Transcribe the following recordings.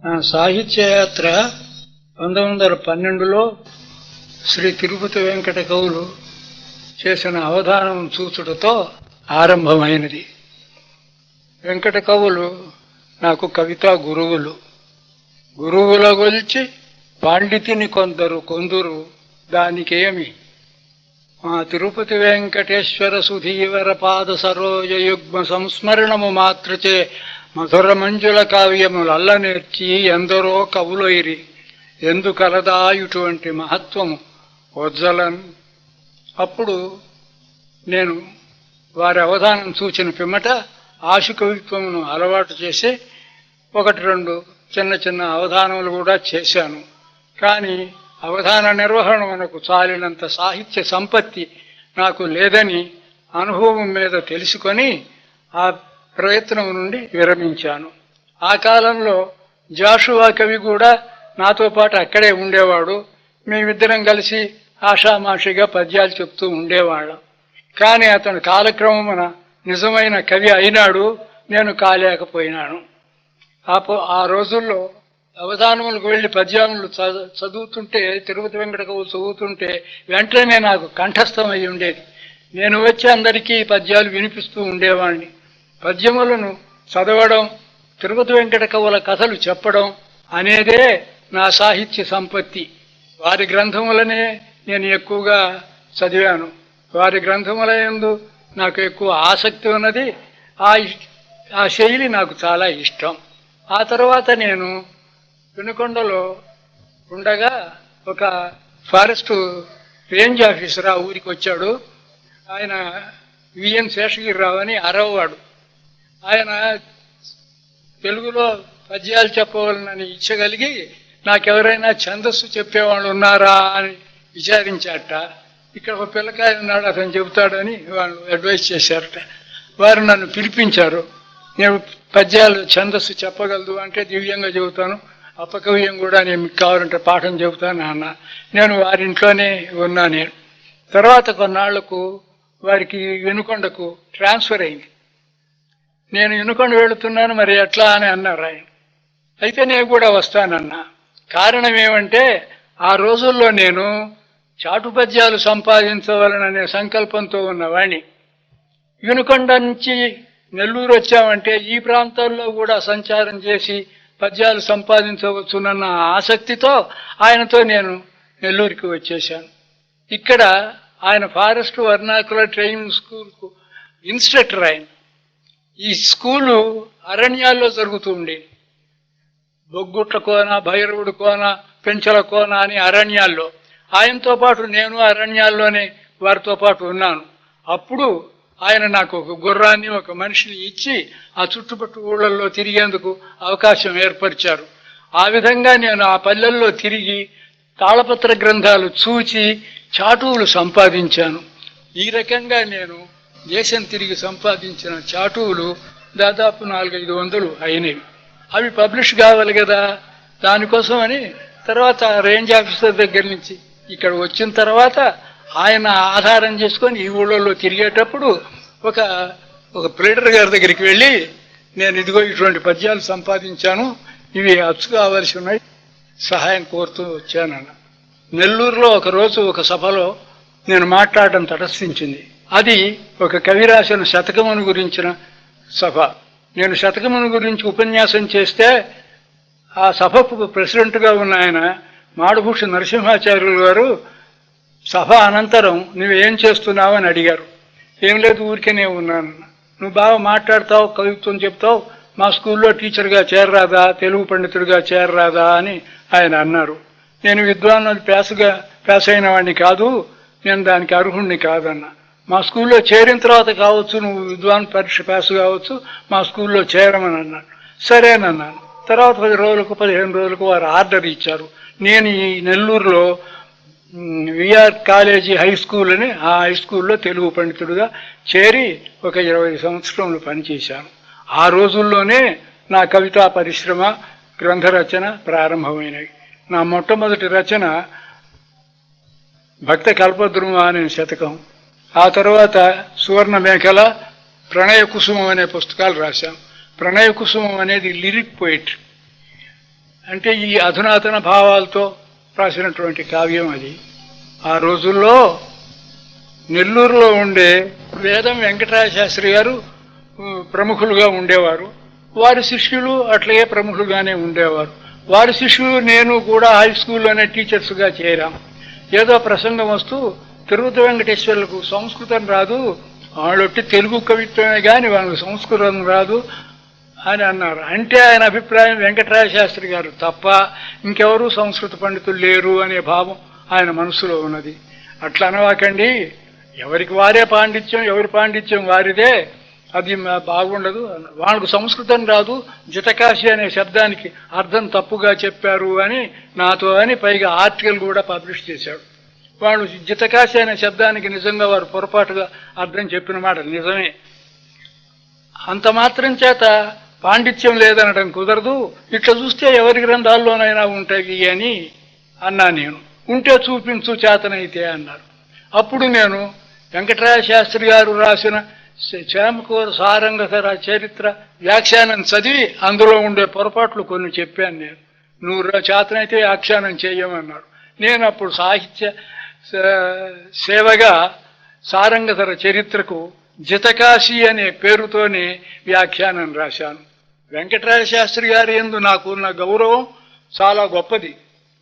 సాహిత్య సాహిత్యయాత్ర పంతొమ్మిది వందల పన్నెండులో శ్రీ తిరుపతి వెంకట కవులు చేసిన అవధానం చూచుటతో ఆరంభమైనది. వెంకట కవులు నాకు కవితా గురువులు. గురువుల గొలిచి పాండితిని కొందరు కొందరు దానికేమి? మా తిరుపతి వెంకటేశ్వర సుధీవర పాద సరోజ యుగ్మ సంస్మరణము మాత్రచే మధుర మంజుల కావ్యములల్ల నేర్చి ఎందరో కవులైరి. ఎందుకలదా ఇటువంటి మహత్వము. వజ్జలన్ అప్పుడు నేను వారి అవధానం సూచిన పిమ్మట ఆశు కవిత్వమును అలవాటు చేసి ఒకటి రెండు చిన్న చిన్న అవధానములు కూడా చేశాను. కానీ అవధాన నిర్వహణ మనకు చాలినంత సాహిత్య సంపత్తి నాకు లేదని అనుభవం మీద తెలుసుకొని ఆ ప్రయత్నం నుండి విరమించాను. ఆ కాలంలో జాషువా కవి కూడా నాతో పాటు అక్కడే ఉండేవాడు. మేమిద్దరం కలిసి ఆషామాషిగా పద్యాలు చెప్తూ ఉండేవాళ్ళం. కానీ అతను కాలక్రమమున నిజమైన కవి అయినాడు. నేను కాలేకపోయినాను. ఆ పో- ఆ రోజుల్లో అవధానములకు వెళ్ళి పద్యాములు చదువుతుంటే తిరుపతి వెంకట కవులు చదువుతుంటే వెంటనే నాకు కంఠస్థం అయి ఉండేది. నేను వచ్చి అందరికీ పద్యాలు వినిపిస్తూ ఉండేవాడిని పద్యములను చదవడం తిరుపతి వెంకట కవుల కథలు చెప్పడం అనేదే నా సాహిత్య సంపత్తి. వారి గ్రంథములనే నేను ఎక్కువగా చదివాను. వారి గ్రంథముల ఎందు నాకు ఎక్కువ ఆసక్తి ఉన్నది. ఆ ఆ శైలి నాకు చాలా ఇష్టం. ఆ తర్వాత నేను వినుకొండలో ఉండగా ఒక ఫారెస్ట్ రేంజ్ ఆఫీసర్ ఆ ఊరికి వచ్చాడు. ఆయన విఎన్ శేషగిరిరావు అని అరవవాడు. ఆయన తెలుగులో పద్యాలు చెప్పవాలని ఇచ్చగలిగి నాకెవరైనా ఛందస్సు చెప్పేవాళ్ళు ఉన్నారా అని విచారించాట. ఇక్కడ ఒక పిల్లకాయ ఉన్నాడు అతను చెబుతాడని వాళ్ళు అడ్వైస్ చేశారట. వారు నన్ను పిలిపించారు. నేను పద్యాలు ఛందస్సు చెప్పగలదు అంటే దివ్యంగా చెబుతాను. అపకవ్యం కూడా నేను మీకు కావాలంటే పాఠం చెబుతాను అన్న నేను వారింట్లోనే ఉన్నా నేను తర్వాత కొన్నాళ్ళకు వారికి వెనుకొండకు ట్రాన్స్ఫర్ అయింది. నేను ఎన్నుకొని వెళుతున్నాను మరి ఎట్లా అని అన్నారు ఆయన. అయితే నేను కూడా వస్తానన్నా. కారణం ఏమంటే ఆ రోజుల్లో నేను చాటు పద్యాలు సంపాదించవలననే సంకల్పంతో ఉన్నవాణ్ణి వినుకొండ నుంచి నెల్లూరు వచ్చామంటే ఈ ప్రాంతాల్లో కూడా సంచారం చేసి పద్యాలు సంపాదించవచ్చునన్న ఆసక్తితో ఆయనతో నేను నెల్లూరుకి వచ్చేసాను ఇక్కడ ఆయన ఫారెస్ట్ వర్నాకులర్ ట్రైనింగ్ స్కూల్కు ఇన్స్ట్రక్టర్ ఆయన. ఈ స్కూలు అరణ్యాల్లో జరుగుతూ ఉండేది బొగ్గుట్ల కోన భైరవుడు కోన పెంచల కోన అని అరణ్యాల్లో. ఆయనతో పాటు నేను అరణ్యాల్లోనే వారితో పాటు ఉన్నాను. అప్పుడు ఆయన నాకు ఒక గుర్రాన్ని ఒక మనిషిని ఇచ్చి ఆ చుట్టుపట్టు ఊళ్ళల్లో తిరిగేందుకు అవకాశం ఏర్పరిచారు. ఆ విధంగా నేను ఆ పల్లెల్లో తిరిగి తాళపత్ర గ్రంథాలు చూచి చాటువులు సంపాదించాను. ఈ రకంగా నేను దేశం తిరిగి సంపాదించిన చాటువులు దాదాపు నాలుగైదు వందలు అయినవి. అవి పబ్లిష్ కావాలి కదా? దానికోసం అని తర్వాత రేంజ్ ఆఫీసర్ దగ్గర నుంచి ఇక్కడ వచ్చిన తర్వాత ఆయన ఆధారం చేసుకొని ఈ ఊళ్ళలో తిరిగేటప్పుడు ఒక ఒక ప్లేటర్ గారి దగ్గరికి వెళ్ళి నేను ఇదిగో ఇటువంటి పద్యాలు సంపాదించాను ఇవి అచ్చు కావాల్సి ఉన్నాయి సహాయం కోరుతూ వచ్చానన్న. నెల్లూరులో ఒక రోజు ఒక సభలో నేను మాట్లాడడం తటస్థించింది. అది ఒక కవి రాసిన శతకమును గురించిన సభ. నేను శతకమును గురించి ఉపన్యాసం చేస్తే ఆ సభకు ప్రెసిడెంట్గా ఉన్న ఆయన మాడభూష నరసింహాచార్యులు గారు సభ అనంతరం నువ్వేం చేస్తున్నావు అని అడిగారు. ఏం లేదు ఊరికేనే ఉన్నాను. నువ్వు బాగా మాట్లాడతావు కవిత్వం చెప్తావు మా స్కూల్లో టీచర్గా చేరరాదా తెలుగు పండితుడిగా చేరరాదా అని ఆయన అన్నారు. నేను విద్వాన్ పేసగా పేస అయిన వాడిని కాదు నేను దానికి అర్హుణ్ణి కాదన్నా. మా స్కూల్లో చేరిన తర్వాత కావచ్చు నువ్వు విద్వాన్ పరీక్ష పాస్ కావచ్చు మా స్కూల్లో చేరమని అన్నాడు. సరేనన్నాను తర్వాత పది రోజులకు పదిహేను రోజులకు వారు ఆర్డర్ ఇచ్చారు. నేను ఈ నెల్లూరులో విఆర్ కాలేజీ హై స్కూల్ అని ఆ హై స్కూల్లో తెలుగు పండితుడిగా చేరి ఒక ఇరవై సంవత్సరములు పనిచేశాను. ఆ రోజుల్లోనే నా కవితా పరిశ్రమ గ్రంథ రచన ప్రారంభమైనవి. నా మొట్టమొదటి రచన భక్త కల్పద్రుమ అనే శతకం. ఆ తర్వాత సువర్ణ మేఖల ప్రణయ కుసుమం అనే పుస్తకాలు రాశాం. ప్రణయ కుసుమం అనేది లిరిక్ పోయిట్రీ అంటే ఈ అధునాతన భావాలతో రాసినటువంటి కావ్యం అది. ఆ రోజుల్లో నెల్లూరులో ఉండే వేదం వెంకటరాయ శాస్త్రి గారు ప్రముఖులుగా ఉండేవారు. వారి శిష్యులు అట్లాగే ప్రముఖులుగానే ఉండేవారు. వారి శిష్యులు నేను కూడా హై స్కూల్లోనే టీచర్స్గా చేరాం. ఏదో ప్రసంగం వస్తూ తిరుపతి వెంకటేశ్వర్లకు సంస్కృతం రాదు. వాళ్ళొట్టి తెలుగు కవిత్వమే కానీ వాళ్ళకి సంస్కృతం రాదు అని అన్నారు. అంటే ఆయన అభిప్రాయం వెంకటరాయ శాస్త్రి గారు తప్ప ఇంకెవరూ సంస్కృత పండితులు లేరు అనే భావం ఆయన మనసులో ఉన్నది. అట్లా అనవాకండి. ఎవరికి వారే పాండిత్యం ఎవరి పాండిత్యం వారిదే. అది బాగుండదు. వాళ్ళకు సంస్కృతం రాదు. జితకాశి అనే శబ్దానికి అర్థం తప్పుగా చెప్పారు అని నాతో అని పైగా ఆర్టికల్ కూడా పబ్లిష్ చేశాడు. వాళ్ళు జితకాశి అనే శబ్దానికి నిజంగా వారు పొరపాటుగా అర్థం చెప్పిన మాట నిజమే. అంత మాత్రం చేత పాండిత్యం లేదనడం కుదరదు. ఇట్లా చూస్తే ఎవరి గ్రంథాల్లోనైనా ఉంటాయి అని అన్నా నేను. ఉంటే చూపించు చేతనైతే అన్నారు. అప్పుడు నేను వెంకటరాయ శాస్త్రి గారు రాసిన చేమకూర సారంగకర చరిత్ర వ్యాఖ్యానం చదివి అందులో ఉండే పొరపాట్లు కొన్ని చెప్పాను నేను. నువ్వు చేతనైతే వ్యాఖ్యానం చేయమన్నారు. నేను అప్పుడు సాహిత్య సేవగా సారంగధర చరిత్రకు జితకాశి అనే పేరుతోనే వ్యాఖ్యానం రాశాను. వెంకటరాయ శాస్త్రి గారి ఎందు నాకున్న గౌరవం చాలా గొప్పది.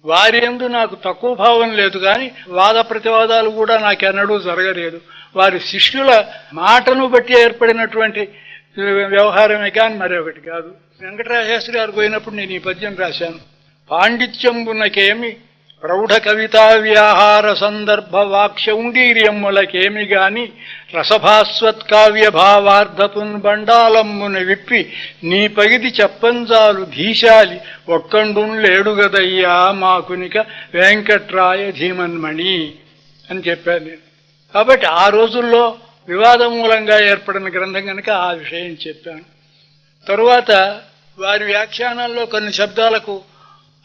వారి ఎందు నాకు తక్కువ భావం లేదు కానీ వాద ప్రతివాదాలు కూడా నాకెన్నడూ జరగలేదు. వారి శిష్యుల మాటను బట్టి ఏర్పడినటువంటి వ్యవహారమే కానీ మరొకటి కాదు. వెంకటరాయ శాస్త్రి గారు పోయినప్పుడు నేను ఈ పద్యం రాశాను. పాండిత్యంబునకేమి ప్రౌఢ కవితా వ్యాహార సందర్భ వాక్శౌండీర్యమ్ములకేమి గాని రసభాస్వత్కావ్య భావార్థపున్ బండాలమ్మున విప్పి నీ పగిది చెప్పంజాలు ధీశాలి. ఒక్కండున్ లేడుగదయ్యా మాకునిక వెంకట్రాయ ధీమన్మణి అని చెప్పాను నేను. కాబట్టి ఆ రోజుల్లో వివాదం మూలంగా ఏర్పడిన గ్రంథం కనుక ఆ విషయం చెప్పాను. తరువాత వారి వ్యాఖ్యానాల్లో కొన్ని శబ్దాలకు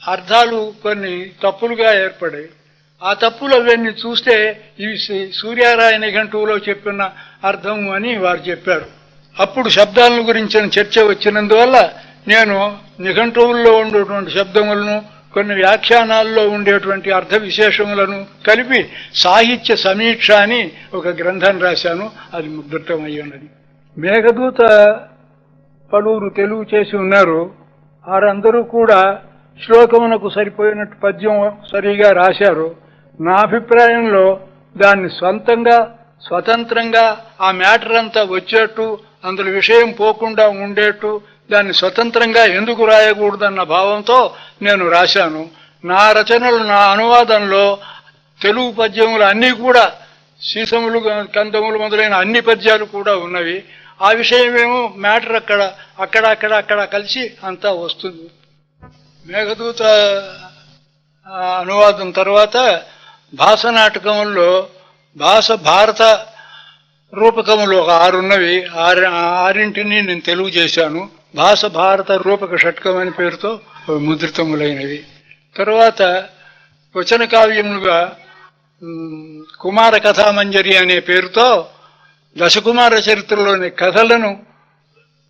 అర్థాలు కొన్ని తప్పులుగా ఏర్పడాయి ఆ తప్పులు అవన్నీ చూస్తే ఇవి సూర్యారాయ నిఘంటువులో చెప్పిన అర్థం అని వారు చెప్పారు. అప్పుడు శబ్దాలను గురించిన చర్చ వచ్చినందువల్ల నేను నిఘంటువుల్లో ఉండేటువంటి శబ్దములను కొన్ని వ్యాఖ్యానాల్లో ఉండేటువంటి అర్థ విశేషములను కలిపి సాహిత్య సమీక్ష అని ఒక గ్రంథం రాశాను. అది ముద్రితమై ఉన్నది. మేఘదూత పలువురు తెలుగు చేసి ఉన్నారు. వారందరూ కూడా శ్లోకమునకు సరిపోయినట్టు పద్యం సరిగా రాశారు. నా అభిప్రాయంలో దాన్ని సొంతంగా స్వతంత్రంగా ఆ మ్యాటర్ అంతా వచ్చేట్టు అందులో విషయం పోకుండా ఉండేట్టు దాన్ని స్వతంత్రంగా ఎందుకు రాయకూడదన్న భావంతో నేను రాశాను. నా రచనలు నా అనువాదంలో తెలుగు పద్యములు అన్నీ కూడా సీసములు కందములు మొదలైన అన్ని పద్యాలు కూడా ఉన్నవి. ఆ విషయమేమో మ్యాటర్ అక్కడ అక్కడ అక్కడ అక్కడ కలిసి అంతా వస్తుంది. మేఘదూత అనువాదం తర్వాత భాష నాటకంలో భాష భారత రూపకములు ఒక ఆరున్నవి. ఆరి ఆరు ఆరింటిని నేను తెలుగు చేశాను. భాష భారత రూపక షట్కం అని పేరుతో ముద్రితములైనవి. తరువాత వచన కావ్యములుగా కుమార కథామంజరి అనే పేరుతో దశకుమార చరిత్రలోని కథలను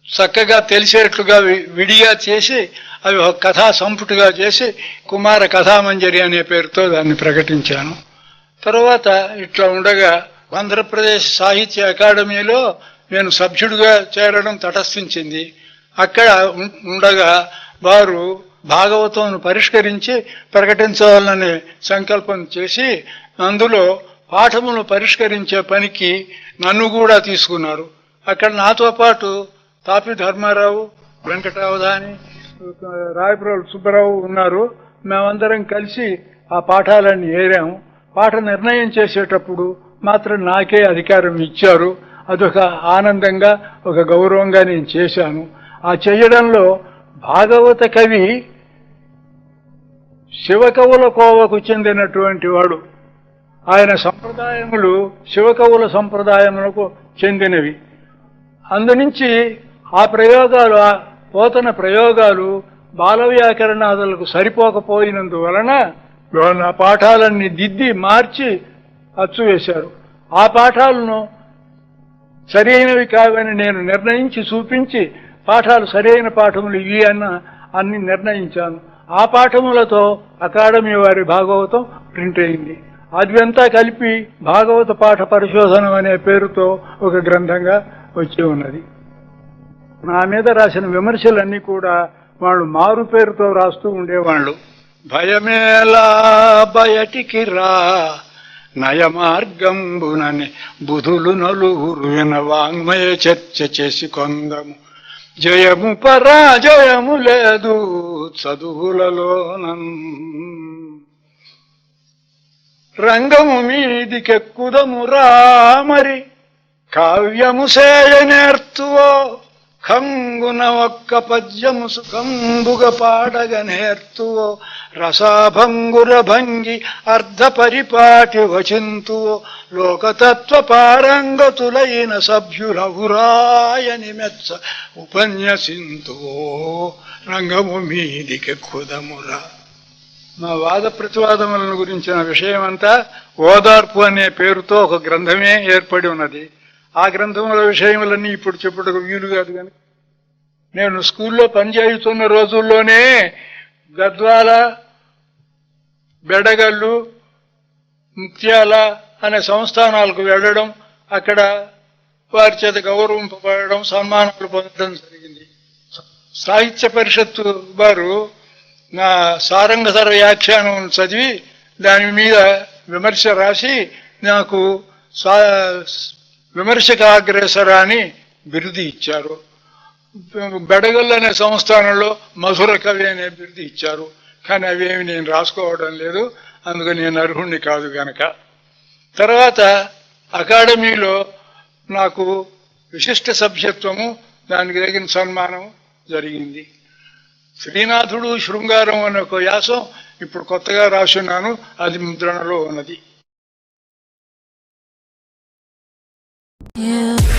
చక్కగా తెలిసేట్లుగా విడిగా చేసి అవి ఒక కథా సంపుటిగా చేసి కుమార కథామంజరి అనే పేరుతో దాన్ని ప్రకటించాను. తర్వాత ఇట్లా ఉండగా ఆంధ్రప్రదేశ్ సాహిత్య అకాడమీలో నేను సభ్యుడిగా చేరడం తటస్థించింది. అక్కడ ఉండగా వారు భాగవతం పరిష్కరించి ప్రకటించాలనే సంకల్పం చేసి అందులో పాఠమును పరిష్కరించే పనికి నన్ను కూడా తీసుకున్నారు. అక్కడ నాతో పాటు తాపి ధర్మారావు వెంకటావధాని రాయపురావు సుబ్బారావు ఉన్నారు. మేమందరం కలిసి ఆ పాఠాలన్నీ ఏరాము పాఠ నిర్ణయం చేసేటప్పుడు మాత్రం నాకే అధికారం ఇచ్చారు. అదొక ఆనందంగా ఒక గౌరవంగా నేను చేశాను. ఆ చేయడంలో భాగవత కవి శివకవుల కోవకు చెందినటువంటి వాడు. ఆయన సంప్రదాయములు శివకవుల సంప్రదాయములకు చెందినవి. అందునుంచి ఆ ప్రయోగాలు పోతన ప్రయోగాలు బాల వ్యాకరణాదులకు సరిపోకపోయినందువలన ఆ పాఠాలన్నీ దిద్ది మార్చి అచ్చు వేశారు. ఆ పాఠాలను సరైనవి కావని నేను నిర్ణయించి చూపించి పాఠాలు సరైన పాఠములు ఇవి అన్న అన్ని నిర్ణయించాను. ఆ పాఠములతో అకాడమీ వారి భాగవతం ప్రింట్ అయింది. అదంతా కలిపి భాగవత పాఠ పరిశోధనం అనే పేరుతో ఒక గ్రంథంగా వచ్చి ఉన్నది. నా మీద రాసిన విమర్శలన్నీ కూడా వాళ్ళు మారు పేరుతో రాస్తూ ఉండేవాళ్ళు. భయమేలా బయటికి రా నయ మార్గంబునని బుధులు నలుగురు వాంగ్మయ చర్చ చేసి కొందము. జయము పరాజయము లేదు చదువులలోనం. రంగము మీదికెక్కుదము రామరి కావ్యము సేయ నేర్తువో కంగున ఒక్క పద్యము సుఖంబుగ పాడగ నేర్తువో రసాభంగుర భంగి అర్ధ పరిపాటి వచింతువో లోకతత్వ పారంగతులైన సభ్యులవురాయని మెచ్చ ఉపన్యసింతువో రంగము మీదికెక్కుదమురా మా వాద ప్రతివాదములను గురించిన విషయమంతా ఓదార్పు అనే పేరుతో ఒక గ్రంథమే ఏర్పడి ఉన్నది. ఆ గ్రంథముల విషయములన్నీ ఇప్పుడు చెప్పుటకు వీలు కాదు కానీ నేను స్కూల్లో పనిచేయుతున్న రోజుల్లోనే గద్వాల బెడగళ్ళు ముత్యాల అనే సంస్థానాలకు వెళ్ళడం అక్కడ వారి చేత గౌరవింపబడడం సన్మానాలు పొందడం జరిగింది. సాహిత్య పరిషత్తు వారు నా సారంగధర వ్యాఖ్యానం చదివి దాని మీద విమర్శ రాసి నాకు సా విమర్శకాగ్రేసర అని బిరుది ఇచ్చారు. బెడగల్ అనే సంస్థానంలో మధుర కవి అనే బిరుది ఇచ్చారు. కానీ అవేమి నేను రాసుకోవడం లేదు. అందుకని నేను అర్హుణ్ణి కాదు గనక. తర్వాత అకాడమీలో నాకు విశిష్ట సభ్యత్వము దానికి తగిన సన్మానం జరిగింది. శ్రీనాథుడు శృంగారం అనే ఒక వ్యాసం ఇప్పుడు కొత్తగా రాసున్నాను అది ముద్రణలో ఉన్నది. Yeah.